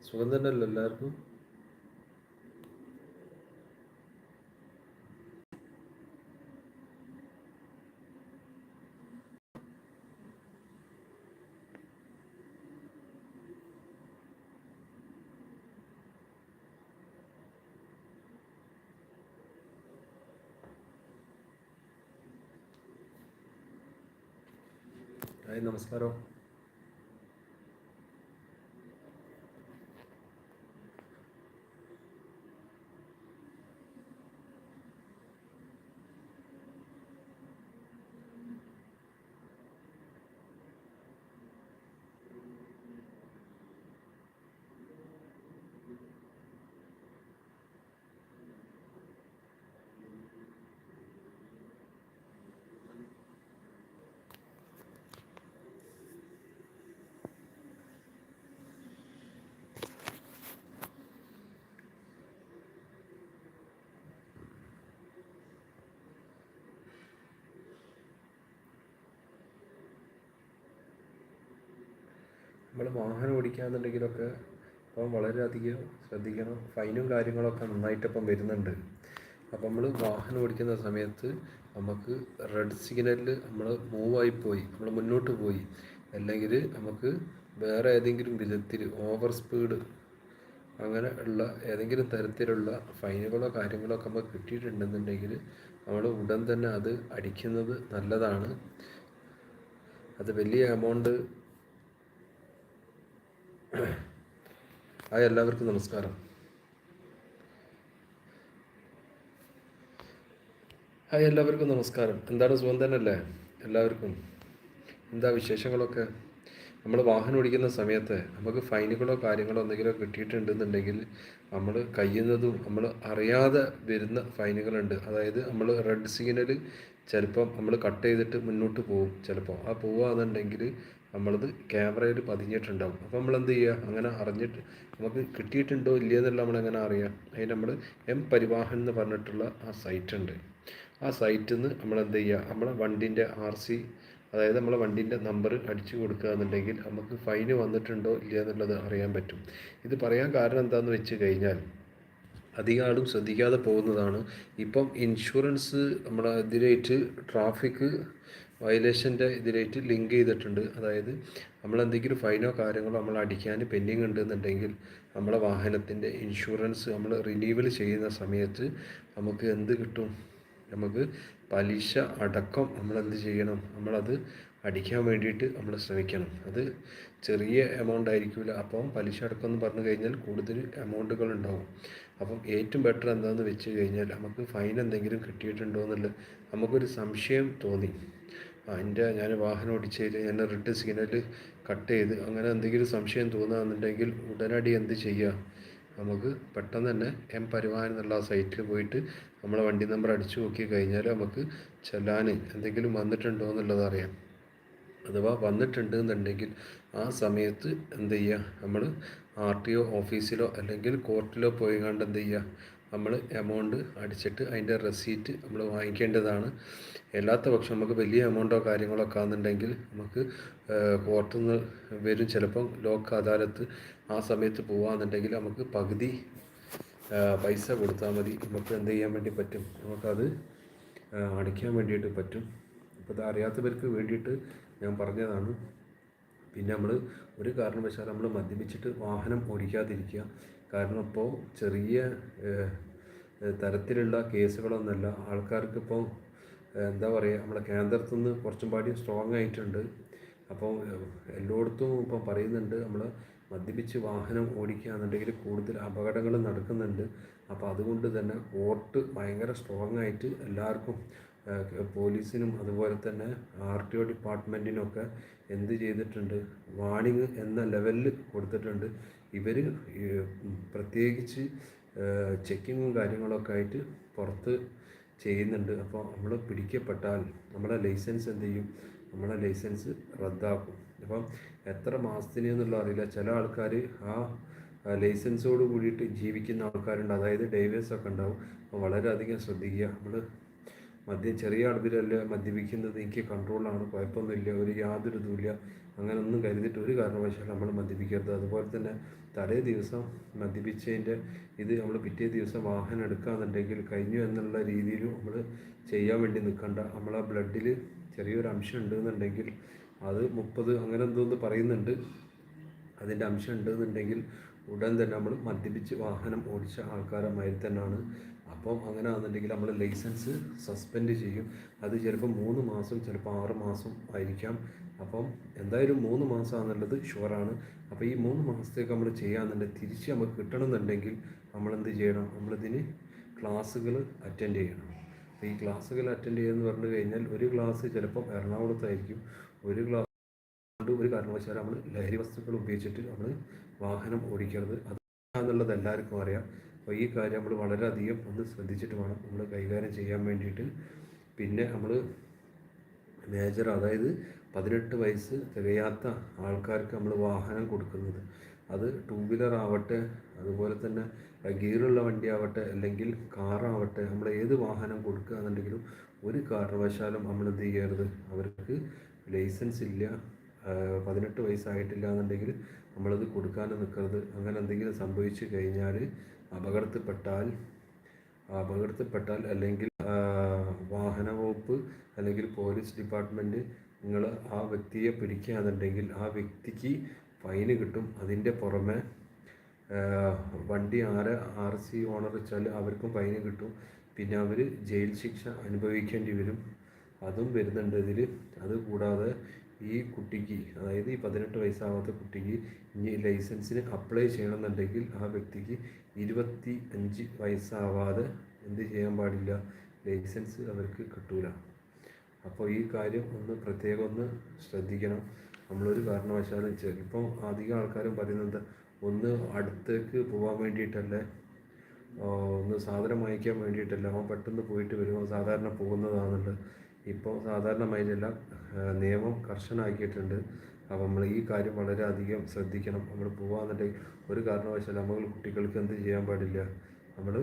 സുഖം തന്നെയല്ലോ എല്ലാവർക്കും ഹായ് നമസ്കാരം നമ്മൾ വാഹനം ഓടിക്കാന്നുണ്ടെങ്കിലൊക്കെ ഇപ്പം വളരെയധികം ശ്രദ്ധിക്കണം. ഫൈനും കാര്യങ്ങളൊക്കെ നന്നായിട്ടിപ്പം വരുന്നുണ്ട്. അപ്പം നമ്മൾ വാഹനം ഓടിക്കുന്ന സമയത്ത് നമുക്ക് റെഡ് സിഗ്നലിൽ നമ്മൾ മൂവായി പോയി. നമ്മൾ മുന്നോട്ട് പോയി. അല്ലെങ്കിൽ നമുക്ക് വേറെ ഏതെങ്കിലും വിധത്തിൽ ഓവർ സ്പീഡ് അങ്ങനെ ഉള്ള ഏതെങ്കിലും തരത്തിലുള്ള ഫൈനുകളോ കാര്യങ്ങളോ ഒക്കെ നമുക്ക് കിട്ടിയിട്ടുണ്ടെന്നുണ്ടെങ്കിൽ നമ്മൾ ഉടൻ തന്നെ അത് അടിക്കുന്നത് നല്ലതാണ്. അത് വലിയ എമൗണ്ട് ഹായ് എല്ലാവർക്കും നമസ്കാരം. ഹായ് എല്ലാവർക്കും നമസ്കാരം. എന്താണ് സുഖം തന്നെയല്ലേ? എല്ലാവർക്കും. എന്താ വിശേഷങ്ങളൊക്കെ? നമ്മൾ വാഹനം ഓടിക്കുന്ന സമയത്ത് നമുക്ക് ഫൈനുകളോ കാര്യങ്ങളോ എന്തെങ്കിലും കിട്ടിയിട്ടുണ്ടെന്നുണ്ടെങ്കിൽ നമ്മൾ കഴിയുന്നതും നമ്മൾ അറിയാതെ വരുന്ന ഫൈനുകളുണ്ട്. അതായത് നമ്മൾ റെഡ് സിഗ്നൽ ചിലപ്പം നമ്മൾ കട്ട് ചെയ്തിട്ട് മുന്നോട്ട് പോകും. ചിലപ്പോൾ ആ പോവുകയാണെന്നുണ്ടെങ്കിൽ നമ്മളത് ക്യാമറയിൽ പതിഞ്ഞിട്ടുണ്ടാവും. അപ്പോൾ നമ്മൾ എന്ത് ചെയ്യുക അങ്ങനെ അറിഞ്ഞിട്ട് നമുക്ക് കിട്ടിയിട്ടുണ്ടോ ഇല്ലയെന്നുള്ള നമ്മൾ എങ്ങനെ അറിയാം. അതിന് നമ്മൾ എം പരിവാഹൻ എന്ന് പറഞ്ഞിട്ടുള്ള ആ സൈറ്റ് ഉണ്ട്. ആ സൈറ്റിൽ നിന്ന് നമ്മൾ എന്ത് ചെയ്യുക നമ്മളെ വണ്ടിന്റെ ആർ സി അതായത് നമ്മളെ വണ്ടീന്റെ നമ്പർ അടിച്ചു കൊടുക്കുക എന്നുണ്ടെങ്കിൽ നമുക്ക് ഫൈന് വന്നിട്ടുണ്ടോ ഇല്ല എന്നുള്ളത് അറിയാൻ പറ്റും. ഇത് പറയാൻ കാരണം എന്താണെന്ന് വെച്ച് കഴിഞ്ഞാൽ അധികം ആളും ശ്രദ്ധിക്കാതെ പോകുന്നതാണ്. ഇപ്പം ഇൻഷുറൻസ് നമ്മളെതിരായിട്ട് ട്രാഫിക്ക് ട്രാഫിക് വയലേഷന്റെ ഇതിലേക്ക് ലിങ്ക് ചെയ്തിട്ടുണ്ട്. അതായത് നമ്മൾ എന്തെങ്കിലും ഫൈനോ കാര്യങ്ങളോ നമ്മൾ അടിക്കാൻ പെൻഡിങ് ഉണ്ടെന്നുണ്ടെങ്കിൽ നമ്മളെ വാഹനത്തിന്റെ ഇൻഷുറൻസ് നമ്മൾ റിന്യൂവൽ ചെയ്യുന്ന സമയത്ത് നമുക്ക് എന്ത് കിട്ടും? നമുക്ക് പലിശ അടക്കം നമ്മൾ എന്ത് ചെയ്യണം? നമ്മളത് അടിക്കാൻ വേണ്ടിയിട്ട് നമ്മൾ ശ്രമിക്കണം. അത് ചെറിയ എമൗണ്ട് ആയിരിക്കില്ല. അപ്പം പലിശ അടക്കം എന്ന് പറഞ്ഞു കഴിഞ്ഞാൽ കൂടുതൽ എമൗണ്ടുകൾ ഉണ്ടാവും. അപ്പം ഏറ്റവും ബെറ്റർ എന്താണെന്ന് വെച്ച് കഴിഞ്ഞാൽ നമുക്ക് ഫൈൻ എന്തെങ്കിലും കിട്ടിയിട്ടുണ്ടോ എന്നുള്ളത് നമുക്കൊരു സംശയം തോന്നി. എന്റെ ഞാൻ വാഹനം ഓടിച്ചതിൽ ഞാൻ റെഡ് സിഗ്നൽ കട്ട് ചെയ്ത് അങ്ങനെ എന്തെങ്കിലും സംശയം തോന്നുകയാണെന്നുണ്ടെങ്കിൽ ഉടനടി എന്ത് ചെയ്യുക നമുക്ക് പെട്ടെന്ന് തന്നെ എം പരിവാഹൻ എന്നുള്ള ആ സൈറ്റിൽ പോയിട്ട് നമ്മളെ വണ്ടി നമ്പർ അടിച്ചു നോക്കി കഴിഞ്ഞാൽ നമുക്ക് ചെല്ലാൻ എന്തെങ്കിലും വന്നിട്ടുണ്ടോ എന്നുള്ളത് അറിയാം. അഥവാ വന്നിട്ടുണ്ട് എന്നുണ്ടെങ്കിൽ ആ സമയത്ത് എന്ത് ചെയ്യുക നമ്മൾ ആർ ടി ഒ ഓഫീസിലോ അല്ലെങ്കിൽ കോർട്ടിലോ പോയി കണ്ട് എന്ത് ചെയ്യുക നമ്മൾ എമൗണ്ട് അടിച്ചിട്ട് അതിന്റെ റെസീറ്റ് നമ്മൾ വാങ്ങിക്കേണ്ടതാണ്. അല്ലാത്ത പക്ഷം നമുക്ക് വലിയ എമൗണ്ടോ കാര്യങ്ങളോ ഒക്കെ ആണെന്നുണ്ടെങ്കിൽ നമുക്ക് കോർട്ടിൽ നിന്ന് വരും. ചിലപ്പം ലോക്ക് അദാലത്ത് ആ സമയത്ത് പോവാന്നുണ്ടെങ്കിൽ നമുക്ക് പകുതി പൈസ കൊടുത്താൽ മതി. നമുക്ക് എന്ത് ചെയ്യാൻ വേണ്ടി പറ്റും? നമുക്കത് അടിക്കാൻ വേണ്ടിയിട്ട് പറ്റും. അപ്പോൾ ഇത് അറിയാത്തവർക്ക് വേണ്ടിയിട്ട് ഞാൻ പറഞ്ഞതാണ്. പിന്നെ നമ്മൾ ഒരു കാരണവശാലും നമ്മൾ മദ്യപിച്ചിട്ട് വാഹനം ഓടിക്കാതിരിക്കുക. കാരണം ഇപ്പോൾ ചെറിയ തരത്തിലുള്ള കേസുകളൊന്നുമല്ല. ആൾക്കാർക്ക് ഇപ്പോൾ എന്താ പറയുക നമ്മുടെ കേന്ദ്രത്തിൽ നിന്ന് കുറച്ചും പാടി സ്ട്രോങ് ആയിട്ടുണ്ട്. അപ്പോൾ എല്ലായിടത്തും ഇപ്പം പറയുന്നുണ്ട് നമ്മൾ മദ്യപിച്ച് വാഹനം ഓടിക്കുകയാണെന്നുണ്ടെങ്കിൽ കൂടുതൽ അപകടങ്ങൾ നടക്കുന്നുണ്ട്. അപ്പോൾ അതുകൊണ്ട് തന്നെ കോർട്ട് ഭയങ്കര സ്ട്രോങ് ആയിട്ട് എല്ലാവർക്കും പോലീസിനും അതുപോലെ തന്നെ ആർ ടി ഒ ഡിപ്പാർട്ട്മെന്റിനൊക്കെ എന്ത് ചെയ്തിട്ടുണ്ട്? വാണിംഗ് എന്ന ലെവലിൽ കൊടുത്തിട്ടുണ്ട്. ഇവർ പ്രത്യേകിച്ച് ചെക്കിങ്ങും കാര്യങ്ങളൊക്കെ ആയിട്ട് പുറത്ത് ചെയ്യുന്നുണ്ട്. അപ്പോൾ നമ്മൾ പിടിക്കപ്പെട്ടാൽ നമ്മുടെ ലൈസൻസ് എന്ത് ചെയ്യും? നമ്മുടെ ലൈസൻസ് റദ്ദാക്കും. അപ്പം എത്ര മാസത്തിന് എന്നുള്ള അറിയില്ല. ചില ആൾക്കാർ ആ ലൈസൻസോട് കൂടിയിട്ട് ജീവിക്കുന്ന ആൾക്കാരുണ്ട്. അതായത് ഡൈവേഴ്സ് ഒക്കെ ഉണ്ടാവും. അപ്പോൾ വളരെയധികം ശ്രദ്ധിക്കുക. നമ്മൾ മദ്യം ചെറിയ അളവിലല്ല മദ്യപിക്കുന്നത്? എനിക്ക് കൺട്രോളാണ് കുഴപ്പമൊന്നുമില്ല. ഒരു യാതൊരു ഇതുമില്ല. അങ്ങനെ ഒന്നും കരുതിയിട്ട് ഒരു കാരണവശാലും നമ്മൾ മദ്യപിക്കരുത്. അതുപോലെ തന്നെ തലേ ദിവസം മദ്യപിച്ചതിന്റെ ഇത് നമ്മൾ പിറ്റേ ദിവസം വാഹനം എടുക്കുകയെന്നുണ്ടെങ്കിൽ കഴിഞ്ഞു എന്നുള്ള രീതിയിൽ നമ്മൾ ചെയ്യാൻ വേണ്ടി നിൽക്കണ്ട. നമ്മൾ ആ ബ്ലഡിൽ ചെറിയൊരു അംശം ഉണ്ടെന്നുണ്ടെങ്കിൽ അത് മുപ്പത് അങ്ങനെ എന്തോന്ന് പറയുന്നുണ്ട്. അതിന്റെ അംശം ഉണ്ടെന്നുണ്ടെങ്കിൽ ഉടൻ തന്നെ നമ്മൾ മദ്യപിച്ച് വാഹനം ഓടിച്ച ആൾക്കാരെ മാതിരി തന്നെയാണ്. അപ്പം അങ്ങനെ ആണെന്നുണ്ടെങ്കിൽ നമ്മൾ ലൈസൻസ് സസ്പെൻഡ് ചെയ്യും. അത് ചിലപ്പോൾ മൂന്ന് മാസം ചിലപ്പോൾ ആറ് മാസം ആയിരിക്കാം. അപ്പം എന്തായാലും മൂന്ന് മാസമാണെന്നുള്ളത് ഷുവറാണ്. അപ്പോൾ ഈ മൂന്ന് മാസത്തേക്ക് നമ്മൾ ചെയ്യാമെന്നുണ്ടെങ്കിൽ തിരിച്ച് നമുക്ക് കിട്ടണമെന്നുണ്ടെങ്കിൽ നമ്മൾ എന്ത് ചെയ്യണം? നമ്മളിതിന് ക്ലാസ്സുകൾ അറ്റൻഡ് ചെയ്യണം. അപ്പോൾ ഈ ക്ലാസ്സുകൾ അറ്റൻഡ് ചെയ്യുമെന്ന് പറഞ്ഞു കഴിഞ്ഞാൽ ഒരു ക്ലാസ് ചിലപ്പോൾ എറണാകുളത്തായിരിക്കും. ഒരു ക്ലാസ് ഒരു കാരണവശാലും നമ്മൾ ലഹരി വസ്തുക്കൾ ഉപയോഗിച്ചിട്ട് നമ്മൾ വാഹനം ഓടിക്കരുത്. എന്നുള്ളത് എല്ലാവർക്കും അറിയാം. അപ്പോൾ ഈ കാര്യം നമ്മൾ വളരെയധികം ഒന്ന് ശ്രദ്ധിച്ചിട്ട് വേണം നമ്മൾ കൈകാര്യം ചെയ്യാൻ വേണ്ടിയിട്ട്. പിന്നെ നമ്മൾ മേജർ അതായത് പതിനെട്ട് വയസ്സ് തികയാത്ത ആൾക്കാർക്ക് നമ്മൾ വാഹനം കൊടുക്കുന്നത്. അത് ടൂ വീലർ ആവട്ടെ അതുപോലെ തന്നെ ഗിയറുള്ള വണ്ടി ആവട്ടെ അല്ലെങ്കിൽ കാറാവട്ടെ നമ്മൾ ഏത് വാഹനം കൊടുക്കുക എന്നുണ്ടെങ്കിലും ഒരു കാരണവശാലും നമ്മൾ എന്ത് ചെയ്യരുത്. അവർക്ക് ലൈസൻസ് ഇല്ല പതിനെട്ട് വയസ്സായിട്ടില്ല എന്നുണ്ടെങ്കിൽ നമ്മളത് കൊടുക്കാനും നിൽക്കരുത് അങ്ങനെ എന്തെങ്കിലും സംഭവിച്ചു കഴിഞ്ഞാൽ അപകടത്തിൽപ്പെട്ടാൽ അപകടത്തിൽപ്പെട്ടാൽ അല്ലെങ്കിൽ വാഹന വകുപ്പ് അല്ലെങ്കിൽ പോലീസ് ഡിപ്പാർട്ട്മെന്റ് നിങ്ങൾ ആ വ്യക്തിയെ പിടിക്കുകയാണെന്നുണ്ടെങ്കിൽ ആ വ്യക്തിക്ക് ഫൈന് കിട്ടും. അതിന്റെ പുറമെ വണ്ടി ആരെ ആർ സി ഓണർ വെച്ചാൽ അവർക്കും ഫൈന് കിട്ടും. പിന്നെ അവർ ജയിൽ ശിക്ഷ അനുഭവിക്കേണ്ടി വരും. അതും വരുന്നുണ്ട് ഇതിൽ. അതുകൂടാതെ ഈ കുട്ടിക്ക് അതായത് ഈ പതിനെട്ട് വയസ്സാവാത്ത കുട്ടിക്ക് ഇനി ലൈസൻസിന് അപ്ലൈ ചെയ്യണമെന്നുണ്ടെങ്കിൽ ആ വ്യക്തിക്ക് ഇരുപത്തി അഞ്ച് വയസ്സാവാതെ എന്ത് ചെയ്യാൻ പാടില്ല. ലൈസൻസ് അവർക്ക് കിട്ടൂല. അപ്പോൾ ഈ കാര്യം ഒന്ന് പ്രത്യേകം ഒന്ന് ശ്രദ്ധിക്കണം. നമ്മളൊരു കാരണവശാലും ഇപ്പം അധികം ആൾക്കാരും പറയുന്നത് ഒന്ന് അടുത്തേക്ക് പോകാൻ വേണ്ടിയിട്ടല്ലേ ഒന്ന് സാധനം വാങ്ങിക്കാൻ വേണ്ടിയിട്ടല്ല അവൻ പെട്ടെന്ന് പോയിട്ട് വരുമ്പോൾ സാധാരണ പോകുന്നതാണുള്ളത്. ഇപ്പോൾ സാധാരണ മൈലെല്ലാം നിയമം കർശനമാക്കിയിട്ടുണ്ട് അപ്പോൾ നമ്മൾ ഈ കാര്യം വളരെയധികം ശ്രദ്ധിക്കണം. നമ്മൾ പോകാന്നുണ്ടെങ്കിൽ ഒരു കാരണവശാലും നമ്മൾ കുട്ടികൾക്ക് എന്ത് ചെയ്യാൻ പാടില്ല. നമ്മൾ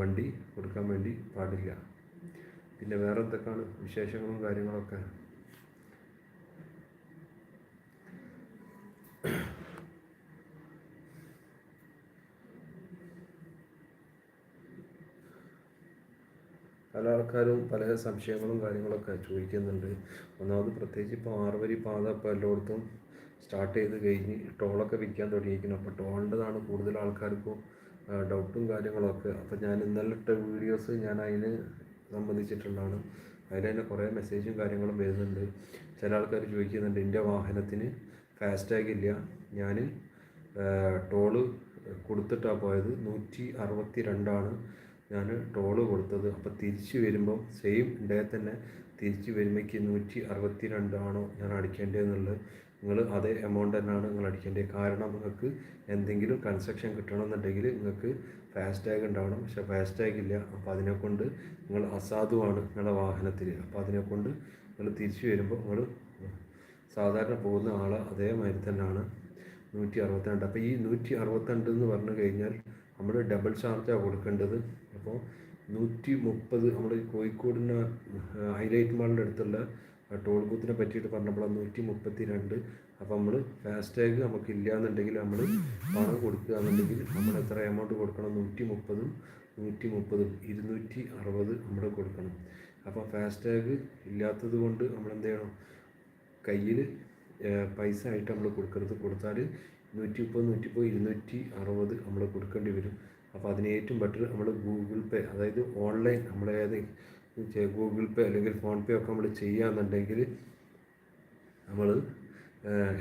വണ്ടി കൊടുക്കാൻ വേണ്ടി പാടില്ല. പിന്നെ വേറെ എന്തൊക്കെയാണ് വിശേഷങ്ങളും കാര്യങ്ങളൊക്കെ? പല ആൾക്കാരും പല സംശയങ്ങളും കാര്യങ്ങളൊക്കെ ചോദിക്കുന്നുണ്ട്. ഒന്നാമത് പ്രത്യേകിച്ച് ഇപ്പോൾ ആറുവരി പാത ഇപ്പോൾ എല്ലായിടത്തും സ്റ്റാർട്ട് ചെയ്ത് കഴിഞ്ഞ് ടോളൊക്കെ വിൽക്കാൻ തുടങ്ങിയിരിക്കുന്നു. അപ്പോൾ ടോളിന്റെതാണ് കൂടുതൽ ആൾക്കാർക്കും ഡൗട്ടും കാര്യങ്ങളൊക്കെ. അപ്പോൾ ഞാൻ ഇന്നലെ ഇട്ട വീഡിയോസ് ഞാൻ അതിന് സംബന്ധിച്ചിട്ടുള്ളതാണ് അതിൽ തന്നെ കുറേ മെസ്സേജും കാര്യങ്ങളും വരുന്നുണ്ട്. ചില ആൾക്കാർ ചോദിക്കുന്നുണ്ട് എന്റെ വാഹനത്തിന് ഫാസ്റ്റാഗ് ഇല്ല. ഞാൻ ടോൾ കൊടുത്തിട്ടാണ് പോയത്. നൂറ്റി അറുപത്തി രണ്ടാണ് ഞാൻ ടോൾ കൊടുത്തത്. അപ്പോൾ തിരിച്ചു വരുമ്പം സെയിം ഡേ തന്നെ തിരിച്ചു വരുമ്പോഴേക്ക് നൂറ്റി അറുപത്തി രണ്ടാണോ ഞാൻ അടിക്കേണ്ടതെന്നുള്ളത്. നിങ്ങൾ അതേ എമൗണ്ട് തന്നെയാണ് നിങ്ങൾ അടിക്കേണ്ടത്. കാരണം നിങ്ങൾക്ക് എന്തെങ്കിലും കൺസ്ട്രക്ഷൻ കിട്ടണമെന്നുണ്ടെങ്കിൽ നിങ്ങൾക്ക് ഫാസ്റ്റാഗ് ഉണ്ടാവണം. പക്ഷേ ഫാസ്റ്റാഗ് ഇല്ല. അപ്പോൾ അതിനെക്കൊണ്ട് നിങ്ങൾ അസാധുവാണ് നിങ്ങളുടെ വാഹനത്തിൽ അപ്പോൾ അതിനെക്കൊണ്ട് നിങ്ങൾ തിരിച്ചു വരുമ്പോൾ നിങ്ങൾ സാധാരണ പോകുന്ന ആൾ അതേമാതിരി തന്നെയാണ് നൂറ്റി അറുപത്തിരണ്ട് അപ്പോൾ ഈ നൂറ്റി അറുപത്തിരണ്ട് എന്ന് പറഞ്ഞു കഴിഞ്ഞാൽ നമ്മൾ ഡബിൾ ചാർജാണ് കൊടുക്കേണ്ടത്. അപ്പോൾ നൂറ്റി മുപ്പത് നമ്മൾ കോഴിക്കോടിന് ഹൈലൈറ്റ് മാളിന്റെ അടുത്തുള്ള ടോൾ ബൂത്തിനെ പറ്റിയിട്ട് പറഞ്ഞപ്പോൾ നൂറ്റി മുപ്പത്തി രണ്ട് അപ്പോൾ നമ്മൾ ഫാസ്ടാഗ് നമുക്ക് ഇല്ല എന്നുണ്ടെങ്കിൽ നമ്മൾ പണം കൊടുക്കുക എന്നുണ്ടെങ്കിൽ നമ്മൾ എത്ര എമൗണ്ട് കൊടുക്കണം? നൂറ്റി മുപ്പതും നൂറ്റി മുപ്പതും ഇരുന്നൂറ്റി അറുപത് നമ്മൾ കൊടുക്കണം. അപ്പോൾ ഫാസ്ടാഗ് ഇല്ലാത്തത് കൊണ്ട് നമ്മൾ എന്ത് ചെയ്യണം കയ്യിൽ പൈസ ആയിട്ട് നമ്മൾ കൊടുക്കരുത്. കൊടുത്താൽ നൂറ്റി മുപ്പത് നൂറ്റി മുപ്പത് ഇരുന്നൂറ്റി അറുപത് നമ്മൾ കൊടുക്കേണ്ടി വരും. അപ്പോൾ അതിന് ഏറ്റവും ബെറ്റർ നമ്മൾ ഗൂഗിൾ പേ അതായത് ഓൺലൈൻ നമ്മൾ ഏത് ഗൂഗിൾ പേ അല്ലെങ്കിൽ ഫോൺ പേ ഒക്കെ നമ്മൾ ചെയ്യുകയാണെന്നുണ്ടെങ്കിൽ നമ്മൾ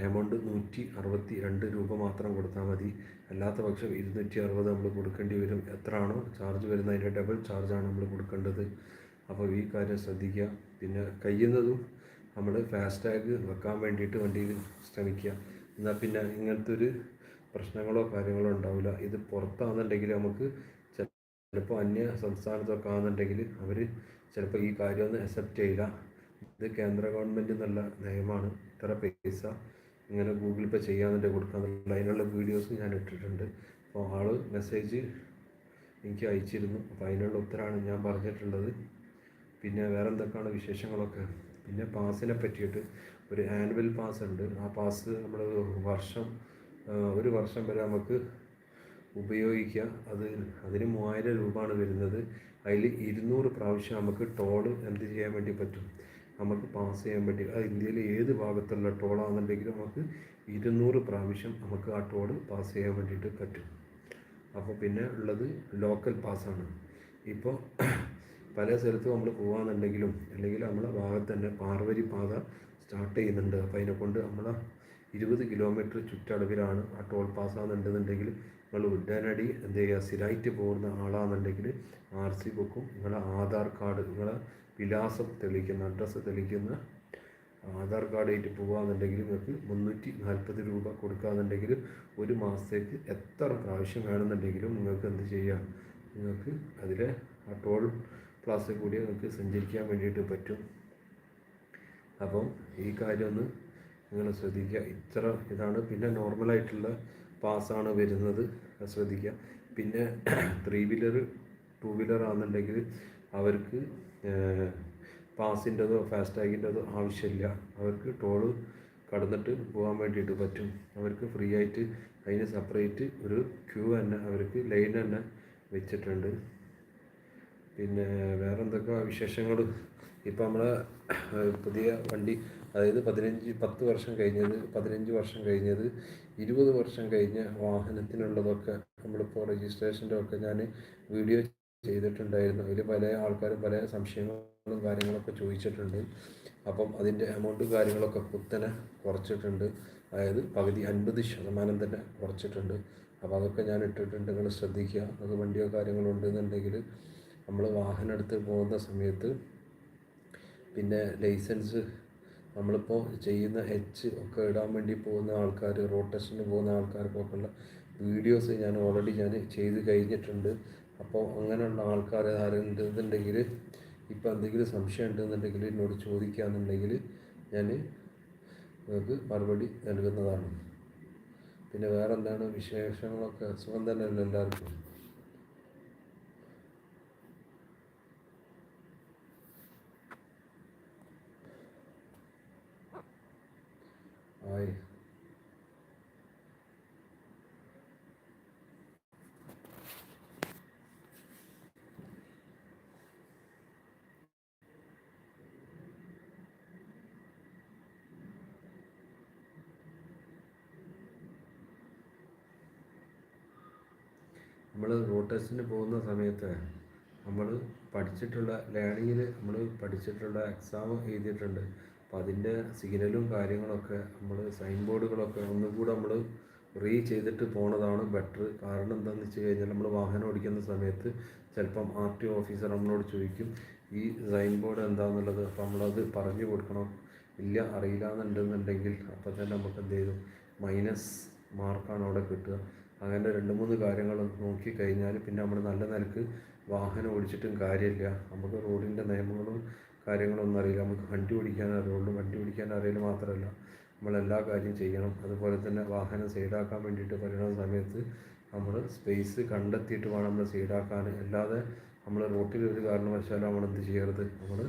എമൗണ്ട് നൂറ്റി അറുപത്തി രണ്ട് രൂപ മാത്രം കൊടുത്താൽ മതി. അല്ലാത്ത പക്ഷം ഇരുന്നൂറ്റി അറുപത് നമ്മൾ കൊടുക്കേണ്ടി വരും. എത്ര ആണോ ചാർജ് വരുന്നത് അതിന്റെ ഡബിൾ ചാർജാണ് നമ്മൾ കൊടുക്കേണ്ടത്. അപ്പോൾ ഈ കാര്യം ശ്രദ്ധിക്കുക. പിന്നെ കഴിയുന്നതും നമ്മൾ ഫാസ്റ്റാഗ് വെക്കാൻ വേണ്ടിയിട്ട് വണ്ടിയിൽ ശ്രമിക്കുക. എന്നാൽ പിന്നെ ഇങ്ങനത്തെ ഒരു പ്രശ്നങ്ങളോ കാര്യങ്ങളോ ഉണ്ടാവില്ല. ഇത് പുറത്താണെന്നുണ്ടെങ്കിൽ നമുക്ക് ചിലപ്പോൾ അന്യ സംസ്ഥാനത്തൊക്കെ ആണെന്നുണ്ടെങ്കിൽ അവർ ചിലപ്പോൾ ഈ കാര്യമൊന്നും അക്സെപ്റ്റ് ചെയ്യില്ല ഇത് കേന്ദ്ര ഗവൺമെന്റ് നല്ല നയമാണ് ഇത്ര പൈസ ഇങ്ങനെ ഗൂഗിൾ പേ ചെയ്യാമെന്നുണ്ട് കൊടുക്കാന്നുള്ള അതിനുള്ള വീഡിയോസ് ഞാൻ ഇട്ടിട്ടുണ്ട്. അപ്പോൾ ആൾ മെസ്സേജ് എനിക്ക് അയച്ചിരുന്നു. അപ്പോൾ അതിനുള്ള ഉത്തരമാണ് ഞാൻ പറഞ്ഞിട്ടുള്ളത്. പിന്നെ വേറെ എന്തൊക്കെയാണ് വിശേഷങ്ങളൊക്കെ? പിന്നെ പാസിനെ പറ്റിയിട്ട് ഒരു ആനുവൽ പാസ് ഉണ്ട്. ആ പാസ് നമ്മൾ വർഷം ഒരു വർഷം വരെ നമുക്ക് ഉപയോഗിക്കാം. അത് അതിന് മൂവായിരം രൂപയാണ് വരുന്നത്. അതിൽ ഇരുന്നൂറ് പ്രാവശ്യം നമുക്ക് ടോൾ എന്ത് ചെയ്യാൻ വേണ്ടി പറ്റും. നമുക്ക് പാസ് ചെയ്യാൻ വേണ്ടി അത് ഇന്ത്യയിലെ ഏത് ഭാഗത്തുള്ള ടോളാണെന്നുണ്ടെങ്കിലും നമുക്ക് ഇരുന്നൂറ് പ്രാവശ്യം നമുക്ക് ആ ടോൾ പാസ് ചെയ്യാൻ വേണ്ടിയിട്ട് പറ്റും. അപ്പോൾ പിന്നെ ഉള്ളത് ലോക്കൽ പാസ്സാണ് ഇപ്പോൾ പല സ്ഥലത്തും നമ്മൾ പോകാന്നുണ്ടെങ്കിലും അല്ലെങ്കിൽ നമ്മളെ ഭാഗത്ത് തന്നെ പാർവരി പാത സ്റ്റാർട്ട് ചെയ്യുന്നുണ്ട്. അപ്പോൾ അതിനെ കൊണ്ട് നമ്മളെ ഇരുപത് കിലോമീറ്റർ ചുറ്റളവിലാണ് ആ ടോൾ പാസ്സാകുന്നുണ്ടെന്നുണ്ടെങ്കിൽ നിങ്ങൾ ഉടനടി എന്ത് ചെയ്യുക സ്ഥിരമായിട്ട് പോകുന്ന ആളാണെന്നുണ്ടെങ്കിൽ ആർ സി ബുക്കും നിങ്ങളെ ആധാർ കാർഡ് നിങ്ങളെ വിലാസം തെളിയിക്കുന്ന അഡ്രസ്സ് തെളിയിക്കുന്ന ആധാർ കാർഡായിട്ട് പോകാന്നുണ്ടെങ്കിൽ നിങ്ങൾക്ക് മുന്നൂറ്റി നാൽപ്പത് രൂപ കൊടുക്കാന്നുണ്ടെങ്കിൽ ഒരു മാസത്തേക്ക് എത്ര പ്രാവശ്യം വേണമെന്നുണ്ടെങ്കിലും നിങ്ങൾക്ക് എന്ത് ചെയ്യാം? നിങ്ങൾക്ക് അതിലെ ആ ടോൾ പ്ലാസിൽ കൂടി നിങ്ങൾക്ക് സഞ്ചരിക്കാൻ വേണ്ടിയിട്ട് പറ്റും. അപ്പം ഈ കാര്യം ഒന്ന് നിങ്ങൾ ശ്രദ്ധിക്കുക. ഇത്ര ഇതാണ്. പിന്നെ നോർമലായിട്ടുള്ള പാസ്സാണ് വരുന്നത്. ശ്രദ്ധിക്കുക. പിന്നെ ത്രീ വീലർ ടു വീലർ ആണെന്നുണ്ടെങ്കിൽ അവർക്ക് പാസിന്റെതോ ഫാസ്ടാഗിന്റെതോ ആവശ്യമില്ല. അവർക്ക് ടോൾ കടന്നിട്ട് പോകാൻ വേണ്ടിയിട്ട് പറ്റും. അവർക്ക് ഫ്രീ ആയിട്ട് അതിന് സെപ്പറേറ്റ് ഒരു ക്യൂ തന്നെ അവർക്ക് ലൈൻ തന്നെ വെച്ചിട്ടുണ്ട്. പിന്നെ വേറെ എന്തൊക്കെ വിശേഷങ്ങൾ ഇപ്പം നമ്മളെ പുതിയ വണ്ടി അതായത് പതിനഞ്ച് പത്ത് വർഷം കഴിഞ്ഞത് പതിനഞ്ച് വർഷം കഴിഞ്ഞത് ഇരുപത് വർഷം കഴിഞ്ഞ വാഹനത്തിനുള്ളതൊക്കെ നമ്മളിപ്പോൾ രജിസ്ട്രേഷന്റെ ഒക്കെ ഞാൻ വീഡിയോ ചെയ്തിട്ടുണ്ടായിരുന്നു. അതിൽ പല ആൾക്കാരും പല സംശയങ്ങളും കാര്യങ്ങളൊക്കെ ചോദിച്ചിട്ടുണ്ട്. അപ്പം അതിന്റെ എമൗണ്ട് കാര്യങ്ങളൊക്കെ കുത്തനെ കുറച്ചിട്ടുണ്ട്. അതായത് പകുതി അൻപത് ശതമാനം തന്നെ കുറച്ചിട്ടുണ്ട്. അപ്പോൾ അതൊക്കെ ഞാൻ ഇട്ടിട്ടുണ്ട്. നിങ്ങൾ ശ്രദ്ധിക്കുക. അത് വണ്ടിയോ കാര്യങ്ങളോ ഉണ്ടെന്നുണ്ടെങ്കിൽ നമ്മൾ വാഹനം എടുത്ത് പോകുന്ന സമയത്ത് പിന്നെ ലൈസൻസ് നമ്മളിപ്പോൾ ചെയ്യുന്ന എച്ച് ഒക്കെ ഇടാൻ വേണ്ടി പോകുന്ന ആൾക്കാർ റോഡ് ടെസ്റ്റിന് പോകുന്ന ആൾക്കാർക്കൊക്കെ ഉള്ള വീഡിയോസ് ഞാൻ ഓൾറെഡി ഞാൻ ചെയ്ത് കഴിഞ്ഞിട്ടുണ്ട്. അപ്പോൾ അങ്ങനെയുള്ള ആൾക്കാർ ആരുണ്ടെന്നുണ്ടെങ്കിൽ ഇപ്പോൾ എന്തെങ്കിലും സംശയം ഉണ്ടെന്നുണ്ടെങ്കിൽ എന്നോട് ചോദിക്കുകയാണെന്നുണ്ടെങ്കിൽ ഞാൻ നിങ്ങൾക്ക് മറുപടി നൽകുന്നതാണ്. പിന്നെ വേറെ എന്താണ് വിശേഷങ്ങളൊക്കെ? സുഖം തന്നെയല്ലോ എല്ലാവർക്കും? ആയി നമ്മൾ ടെസ്റ്റിന് പോകുന്ന സമയത്ത് നമ്മൾ പഠിച്ചിട്ടുള്ള ലേണിങ്ങിൽ നമ്മൾ പഠിച്ചിട്ടുള്ള എക്സാം എഴുതിയിട്ടുണ്ട്. അപ്പോൾ അതിന്റെ സിഗ്നലും കാര്യങ്ങളൊക്കെ നമ്മൾ സൈൻ ബോർഡുകളൊക്കെ ഒന്നുകൂടെ നമ്മൾ റീ ചെയ്തിട്ട് പോണതാണ് ബെറ്റർ കാരണം എന്താണെന്ന് വെച്ച് കഴിഞ്ഞാൽ നമ്മൾ വാഹനം ഓടിക്കുന്ന സമയത്ത് ചിലപ്പം ആർ ടി ഓഫീസർ നമ്മളോട് ചോദിക്കും ഈ സൈൻ ബോർഡ് എന്താണെന്നുള്ളത് അപ്പോൾ നമ്മളത് പറഞ്ഞു കൊടുക്കണം. ഇല്ല അറിയില്ല എന്നുണ്ടെന്നുണ്ടെങ്കിൽ അപ്പോൾ തന്നെ നമുക്ക് എന്ത് ചെയ്തു മൈനസ് മാർക്കാണ് അവിടെ കിട്ടുക. അങ്ങനെ രണ്ട് മൂന്ന് കാര്യങ്ങൾ നോക്കി കഴിഞ്ഞാൽ പിന്നെ നമ്മൾ നല്ല നിലയ്ക്ക് വാഹനം ഓടിച്ചിട്ടും കാര്യമില്ല. നമുക്ക് റോഡിന്റെ നിയമങ്ങളും കാര്യങ്ങളൊന്നും അറിയില്ല. നമുക്ക് വണ്ടി ഓടിക്കാൻ അറിയുള്ളൂ. വണ്ടി ഓടിക്കാൻ അറിയില്ല മാത്രമല്ല. നമ്മളെല്ലാ കാര്യം ചെയ്യണം. അതുപോലെ തന്നെ വാഹനം സൈഡാക്കാൻ വേണ്ടിയിട്ട് പറയുന്ന സമയത്ത് നമ്മൾ സ്പേസ് കണ്ടെത്തിയിട്ട് വേണം നമ്മൾ സൈഡാക്കാൻ അല്ലാതെ നമ്മൾ റോട്ടിൽ ഒരു കാരണവശാലും നമ്മൾ എന്ത് ചെയ്യരുത്. നമ്മൾ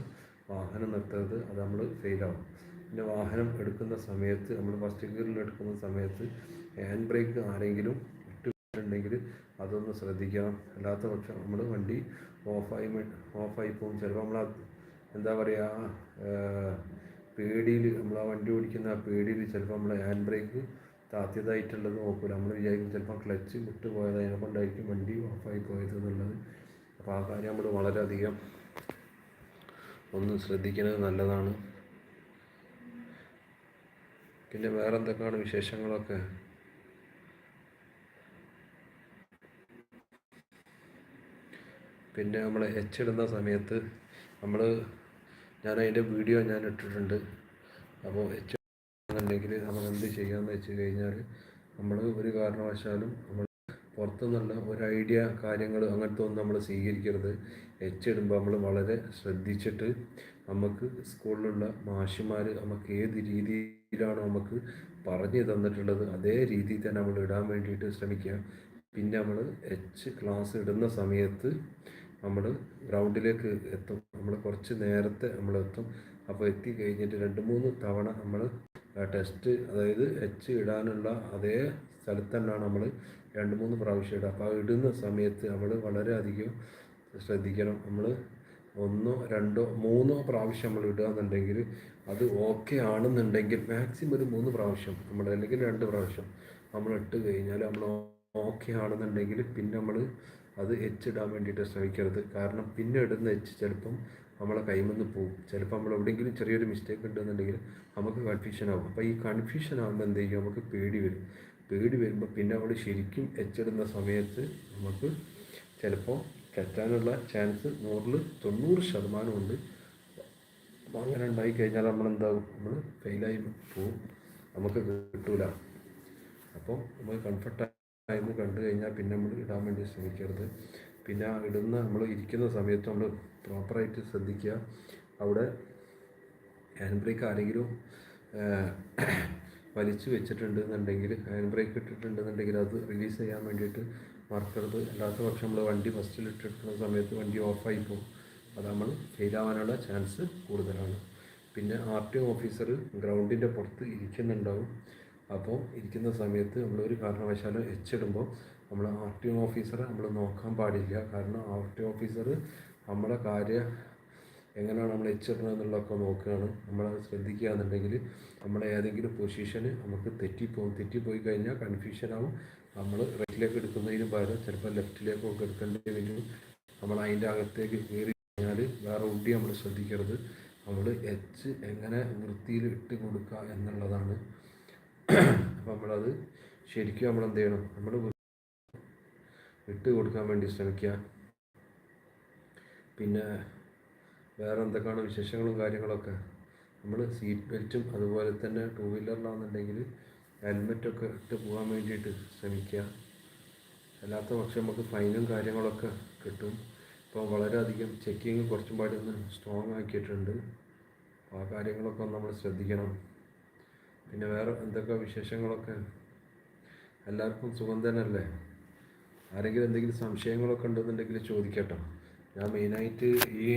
വാഹനം നിർത്തരുത്. അത് നമ്മൾ ഫെയിലാവും പിന്നെ വാഹനം എടുക്കുന്ന സമയത്ത് നമ്മൾ ഫസ്റ്റ് ഗിയറിൽ എടുക്കുന്ന സമയത്ത് ഹാൻഡ് ബ്രേക്ക് ആരെങ്കിലും ഇട്ടിട്ടുണ്ടെങ്കിൽ അതൊന്ന് ശ്രദ്ധിക്കണം. അല്ലാത്ത പക്ഷം നമ്മൾ വണ്ടി ഓഫായി ഓഫായി പോകും. ചിലപ്പോൾ നമ്മൾ എന്താ പറയുക പേടിയിൽ നമ്മൾ ആ വണ്ടി ഓടിക്കുന്ന ആ പേടിയിൽ ചിലപ്പോൾ നമ്മൾ ഹാൻഡ് ബ്രേക്ക് താത്തിയതായിട്ടുള്ളത് നോക്കില്ല നമ്മൾ വിചാരിക്കും ചിലപ്പോൾ ക്ലച്ച് വിട്ട് പോയത് അതിനെ കൊണ്ടായിരിക്കും വണ്ടി ഓഫായി പോയത് എന്നുള്ളത്. അപ്പോൾ ആ കാര്യം നമ്മൾ വളരെയധികം ഒന്ന് ശ്രദ്ധിക്കുന്നത് നല്ലതാണ്. പിന്നെ വേറെ എന്തൊക്കെയാണ് വിശേഷങ്ങളൊക്കെ? പിന്നെ നമ്മൾ എച്ച് ഇടുന്ന സമയത്ത് നമ്മൾ ഞാൻ അതിന്റെ വീഡിയോ ഞാൻ ഇട്ടിട്ടുണ്ട് അപ്പോൾ എച്ച് എന്നുണ്ടെങ്കിൽ നമ്മൾ എന്ത് ചെയ്യാമെന്ന് വെച്ച് കഴിഞ്ഞാൽ നമ്മൾ ഒരു കാരണവശാലും നമ്മൾ പുറത്തു നിന്നുള്ള ഒരു ഐഡിയ കാര്യങ്ങൾ അങ്ങനത്തെ ഒന്നും നമ്മൾ സ്വീകരിക്കരുത്. എച്ച് ഇടുമ്പോൾ നമ്മൾ വളരെ ശ്രദ്ധിച്ചിട്ട് നമുക്ക് സ്കൂളിലുള്ള മാഷിമാർ നമുക്ക് ഏത് രീതിയിലാണോ നമുക്ക് പറഞ്ഞു തന്നിട്ടുള്ളത് അതേ രീതിയിൽ തന്നെ നമ്മൾ ഇടാൻ വേണ്ടിയിട്ട് ശ്രമിക്കുക. പിന്നെ നമ്മൾ എച്ച് ക്ലാസ് ഇടുന്ന സമയത്ത് നമ്മൾ ഗ്രൗണ്ടിലേക്ക് എത്തും. നമ്മൾ കുറച്ച് നേരത്തെ നമ്മൾ എത്തും. അപ്പോൾ എത്തി കഴിഞ്ഞിട്ട് രണ്ട് മൂന്ന് തവണ നമ്മൾ ടെസ്റ്റ് അതായത് എച്ച് ഇടാനുള്ള അതേ സ്ഥലത്ത് തന്നെയാണ് നമ്മൾ രണ്ട് മൂന്ന് പ്രാവശ്യം ഇടുക. അപ്പോൾ ഇടുന്ന സമയത്ത് നമ്മൾ വളരെയധികം ശ്രദ്ധിക്കണം. നമ്മൾ ഒന്നോ രണ്ടോ മൂന്നോ പ്രാവശ്യം നമ്മൾ ഇടുക എന്നുണ്ടെങ്കിൽ അത് ഓക്കെ ആണെന്നുണ്ടെങ്കിൽ മാക്സിമം ഒരു മൂന്ന് പ്രാവശ്യം നമ്മൾ അല്ലെങ്കിൽ രണ്ട് പ്രാവശ്യം നമ്മൾ ഇട്ട് കഴിഞ്ഞാൽ നമ്മൾ ഓക്കെ ആണെന്നുണ്ടെങ്കിൽ പിന്നെ നമ്മൾ അത് എച്ച് ഇടാൻ വേണ്ടിയിട്ട് ശ്രമിക്കരുത്. കാരണം പിന്നെ ഇടുന്ന എച്ച് ചിലപ്പം നമ്മളെ കൈമെന്ന് പോകും ചിലപ്പോൾ നമ്മൾ എവിടെയെങ്കിലും ചെറിയൊരു മിസ്റ്റേക്ക് ഉണ്ടെന്നുണ്ടെങ്കിൽ നമുക്ക് കൺഫ്യൂഷൻ ആകും അപ്പോൾ ഈ കൺഫ്യൂഷൻ ആകുമ്പോൾ എന്ത് ചെയ്യും? നമുക്ക് പേടി വരും. പേടി വരുമ്പോൾ പിന്നെ നമ്മൾ ശരിക്കും എച്ചിടുന്ന സമയത്ത് നമുക്ക് ചിലപ്പോൾ തെറ്റാനുള്ള ചാൻസ് നൂറിൽ തൊണ്ണൂറ് ശതമാനമുണ്ട് അങ്ങനെ ഉണ്ടായി കഴിഞ്ഞാൽ നമ്മൾ എന്താകും? നമ്മൾ ഫെയിലായി പോകും നമുക്ക് കിട്ടൂല. അപ്പോൾ നമ്മൾ കംഫർട്ടായെന്ന് കണ്ടു കഴിഞ്ഞാൽ പിന്നെ നമ്മൾ ഇടാൻ വേണ്ടി ശ്രമിക്കരുത്. പിന്നെ ഇടുന്ന നമ്മൾ ഇരിക്കുന്ന സമയത്ത് നമ്മൾ പ്രോപ്പറായിട്ട് ശ്രദ്ധിക്കുക. അവിടെ ഹാൻഡ് ബ്രേക്ക് ആരെങ്കിലും വലിച്ചു വെച്ചിട്ടുണ്ട് എന്നുണ്ടെങ്കിൽ ഹാൻഡ് ബ്രേക്ക് ഇട്ടിട്ടുണ്ടെന്നുണ്ടെങ്കിൽ അത് റിലീസ് ചെയ്യാൻ വേണ്ടിയിട്ട് മറക്കരുത്. അല്ലാത്ത പക്ഷം നമ്മൾ വണ്ടി ഫസ്റ്റിൽ ഇട്ടിട്ടുള്ള സമയത്ത് വണ്ടി ഓഫായി പോകും. അത് നമ്മൾ ഫെയിലാവാനുള്ള ചാൻസ് കൂടുതലാണ്. പിന്നെ ആർ ടി ഓഫീസർ ഗ്രൗണ്ടിന്റെ പുറത്ത് ഇരിക്കുന്നുണ്ടാവും. അപ്പോൾ ഇരിക്കുന്ന സമയത്ത് നമ്മൾ ഒരു കാരണവശാലും എച്ചിടുമ്പോൾ നമ്മൾ ആർ ടി ഒ ഓഫീസറെ നമ്മൾ നോക്കാൻ പാടില്ല. കാരണം ആർ ടി ഒ ഓഫീസർ നമ്മളെ കാര്യം എങ്ങനെയാണ് നമ്മൾ എച്ചിടണം എന്നുള്ളതൊക്കെ നോക്കുകയാണ്. നമ്മളത് ശ്രദ്ധിക്കുക എന്നുണ്ടെങ്കിൽ നമ്മളെ ഏതെങ്കിലും പൊസിഷന് നമുക്ക് തെറ്റിപ്പോകും തെറ്റിപ്പോയി കഴിഞ്ഞാൽ കൺഫ്യൂഷൻ കൺഫ്യൂഷനാവും നമ്മൾ റൈറ്റിലേക്ക് എടുക്കുന്നതിന് പകരം ചിലപ്പോൾ ലെഫ്റ്റിലേക്കൊക്കെ എടുക്കേണ്ടി വരും. നമ്മൾ അതിന്റെ അകത്തേക്ക് കയറി കഴിഞ്ഞാൽ വേറെ ഉണ്ടി നമ്മൾ ശ്രദ്ധിക്കരുത്. നമ്മൾ എച്ച് എങ്ങനെ വൃത്തിയിൽ ഇട്ട് കൊടുക്കുക എന്നുള്ളതാണ്. നമ്മളത് ശരിക്കും നമ്മൾ എന്ത് ചെയ്യണം നമ്മൾ ഇട്ട് കൊടുക്കാൻ വേണ്ടി ശ്രമിക്കുക. പിന്നെ വേറെ എന്തൊക്കെയാണ് വിശേഷങ്ങളും കാര്യങ്ങളൊക്കെ? നമ്മൾ സീറ്റ് ബെൽറ്റും അതുപോലെ തന്നെ ടൂ വീലറിലാണെന്നുണ്ടെങ്കിൽ ഹെൽമെറ്റൊക്കെ ഇട്ട് പോകാൻ വേണ്ടിയിട്ട് ശ്രമിക്കുക. അല്ലാത്ത പക്ഷം നമുക്ക് ഫൈനും കാര്യങ്ങളൊക്കെ കിട്ടും. ഇപ്പോൾ വളരെയധികം ചെക്കിങ് കുറച്ചും പാടി ഒന്ന് സ്ട്രോങ് ആക്കിയിട്ടുണ്ട്. ആ കാര്യങ്ങളൊക്കെ നമ്മൾ ശ്രദ്ധിക്കണം. പിന്നെ വേറെ എന്തൊക്കെ വിശേഷങ്ങളൊക്കെ? എല്ലാവർക്കും സുഖം തന്നെയല്ലേ? ആരെങ്കിലും എന്തെങ്കിലും സംശയങ്ങളൊക്കെ ഉണ്ടെന്നുണ്ടെങ്കിൽ ചോദിക്കട്ടോ. ഞാൻ മെയിനായിട്ട് ഈ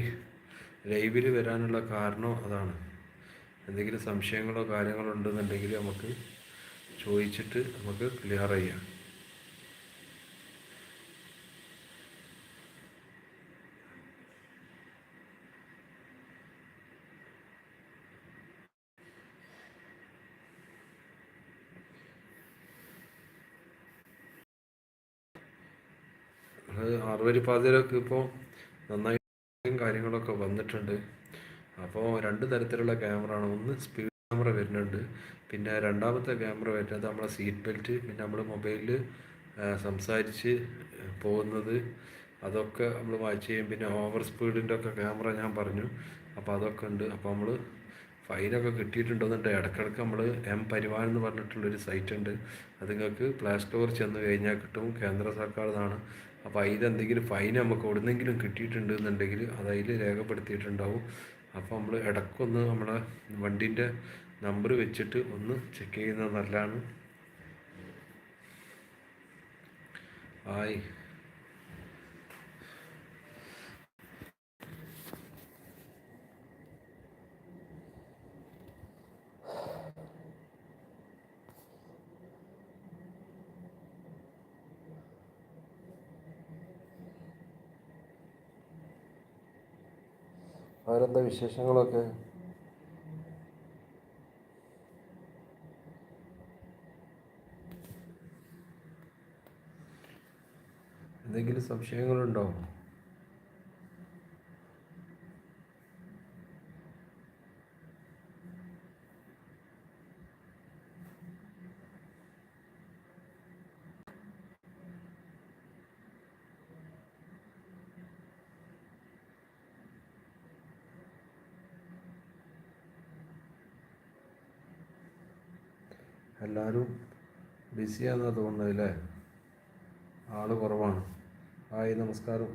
ലൈവിൽ വരാനുള്ള കാരണം അതാണ്. എന്തെങ്കിലും സംശയങ്ങളോ കാര്യങ്ങളോ ഉണ്ടെന്നുണ്ടെങ്കിൽ നമുക്ക് ചോദിച്ചിട്ട് നമുക്ക് ക്ലിയർ ചെയ്യാം. അത് പാതയിലൊക്കെ ഇപ്പോൾ നന്നായി കാര്യങ്ങളൊക്കെ വന്നിട്ടുണ്ട്. അപ്പോൾ രണ്ട് തരത്തിലുള്ള ക്യാമറ ആണ് ഒന്ന് സ്പീഡ് ക്യാമറ വരുന്നുണ്ട്. പിന്നെ രണ്ടാമത്തെ ക്യാമറ വരുന്നത് നമ്മളെ സീറ്റ് ബെൽറ്റ് പിന്നെ നമ്മൾ മൊബൈലിൽ സംസാരിച്ച് പോകുന്നത്. അതൊക്കെ നമ്മൾ വാച്ച് ചെയ്യും. പിന്നെ ഓവർ സ്പീഡിന്റെ ഒക്കെ ക്യാമറ ഞാൻ പറഞ്ഞു. അപ്പോൾ അതൊക്കെ ഉണ്ട്. അപ്പോൾ നമ്മൾ ഫൈനൊക്കെ കിട്ടിയിട്ടുണ്ടെന്നുണ്ട്. ഇടയ്ക്കിടയ്ക്ക് നമ്മൾ എം പരിവാൻ എന്ന് പറഞ്ഞിട്ടുള്ളൊരു സൈറ്റ് ഉണ്ട് അത് നിങ്ങൾക്ക് പ്ലേ സ്റ്റോർ ചെന്ന് കഴിഞ്ഞാൽ കിട്ടും. കേന്ദ്ര സർക്കാരിനാണ് അപ്പോൾ അതിലെന്തെങ്കിലും ഫൈൻ നമുക്ക് എവിടുന്നെങ്കിലും കിട്ടിയിട്ടുണ്ട് എന്നുണ്ടെങ്കിൽ അത് അതിൽ രേഖപ്പെടുത്തിയിട്ടുണ്ടാവും. അപ്പോൾ നമ്മൾ ഇടയ്ക്കൊന്ന് നമ്മുടെ വണ്ടീന്റെ നമ്പർ വെച്ചിട്ട് ഒന്ന് ചെക്ക് ചെയ്യുന്നത് നല്ലതാണ്. ആയി. വേറെന്താ വിശേഷങ്ങളൊക്കെ? എന്തെങ്കിലും സംശയങ്ങളുണ്ടോ? എല്ലാവരും ബിസിയാണെന്നാണ് തോന്നുന്നത് അല്ലേ? ആൾ കുറവാണ്. ഹായ് നമസ്കാരം.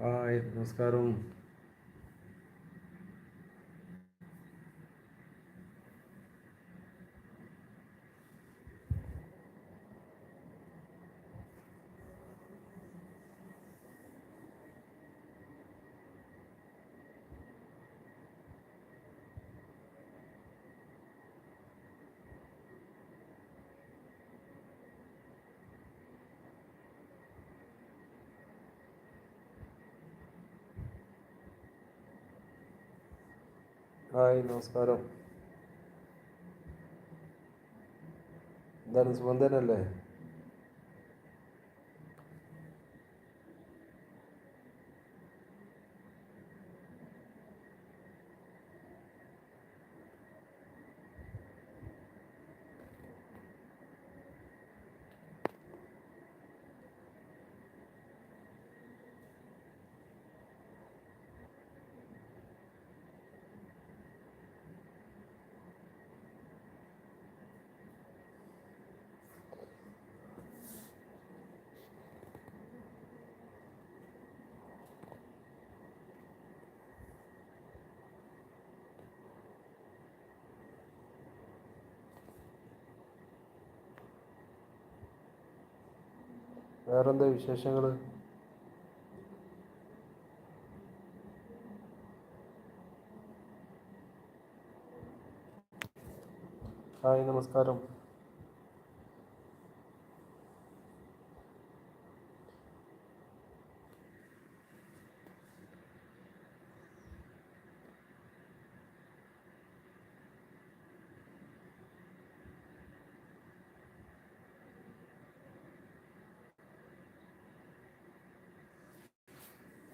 ഹായ് നമസ്കാരം. ഹായ് നമസ്കാരം. എന്താണ് സുഖം തന്നെയല്ലേ വേറെന്താ വിശേഷങ്ങൾ ഹായ് നമസ്കാരം.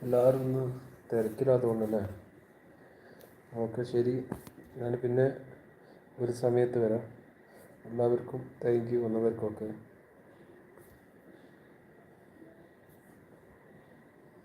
എല്ലാവരും ഒന്ന് തിരക്കിലാത്തതുകൊണ്ടല്ലേ ഓക്കെ ശരി. ഞാൻ പിന്നെ ഒരു സമയത്ത് വരാം. എല്ലാവർക്കും താങ്ക് യു വന്നവർക്കൊക്കെ